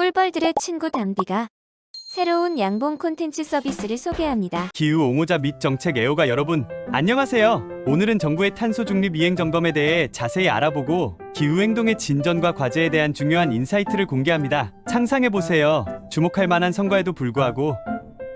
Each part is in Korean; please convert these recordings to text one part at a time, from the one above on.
꿀벌들의 친구 담비가 새로운 양봉 콘텐츠 서비스를 소개합니다. 기후 옹호자 및 정책 애호가 여러분 안녕하세요. 오늘은 정부의 탄소 중립 이행 점검에 대해 자세히 알아보고 기후 행동의 진전과 과제에 대한 중요한 인사이트를 공개합니다. 상상해 보세요. 주목할 만한 성과에도 불구하고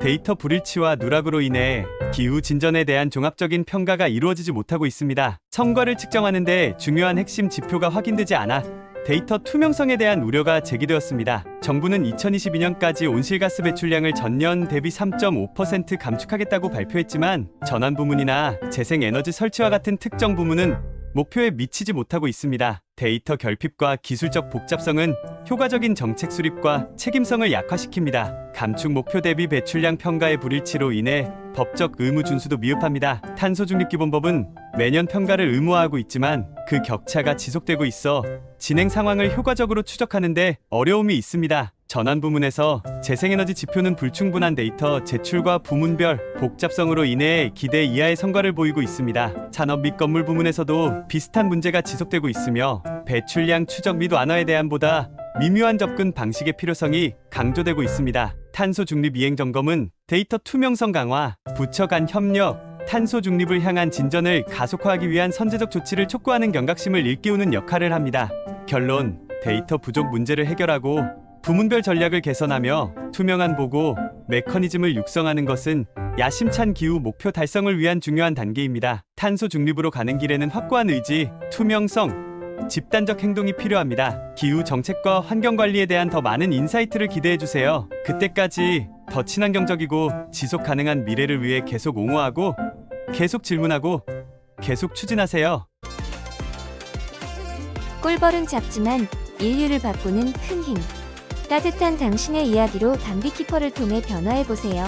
데이터 불일치와 누락으로 인해 기후 진전에 대한 종합적인 평가가 이루어지지 못하고 있습니다. 성과를 측정하는데 중요한 핵심 지표가 확인되지 않아 데이터 투명성에 대한 우려가 제기되었습니다. 정부는 2022년까지 온실가스 배출량을 전년 대비 3.5% 감축하겠다고 발표했지만 전환 부문이나 재생에너지 설치와 같은 특정 부문은 목표에 미치지 못하고 있습니다. 데이터 결핍과 기술적 복잡성은 효과적인 정책 수립과 책임성을 약화시킵니다. 감축 목표 대비 배출량 평가의 불일치로 인해 법적 의무 준수도 미흡합니다. 탄소중립기본법은 매년 평가를 의무화하고 있지만 그 격차가 지속되고 있어 진행 상황을 효과적으로 추적하는데 어려움이 있습니다. 전환 부문에서 재생에너지 지표는 불충분한 데이터 제출과 부문별 복잡성으로 인해 기대 이하의 성과를 보이고 있습니다. 산업 및 건물 부문에서도 비슷한 문제가 지속되고 있으며 배출량 추적 및 완화에 대한 보다 미묘한 접근 방식의 필요성이 강조되고 있습니다. 탄소 중립 이행 점검은 데이터 투명성 강화, 부처 간 협력, 탄소 중립을 향한 진전을 가속화하기 위한 선제적 조치를 촉구하는 경각심을 일깨우는 역할을 합니다. 결론, 데이터 부족 문제를 해결하고 부문별 전략을 개선하며 투명한 보고 메커니즘을 육성하는 것은 야심찬 기후 목표 달성을 위한 중요한 단계입니다. 탄소 중립으로 가는 길에는 확고한 의지, 투명성, 집단적 행동이 필요합니다. 기후 정책과 환경 관리에 대한 더 많은 인사이트를 기대해 주세요. 그때까지 더 친환경적이고 지속 가능한 미래를 위해 계속 옹호하고 계속 질문하고 계속 추진하세요. 꿀벌은 작지만 인류를 바꾸는 큰 힘. 따뜻한 당신의 이야기로 담비키퍼를 통해 변화해 보세요.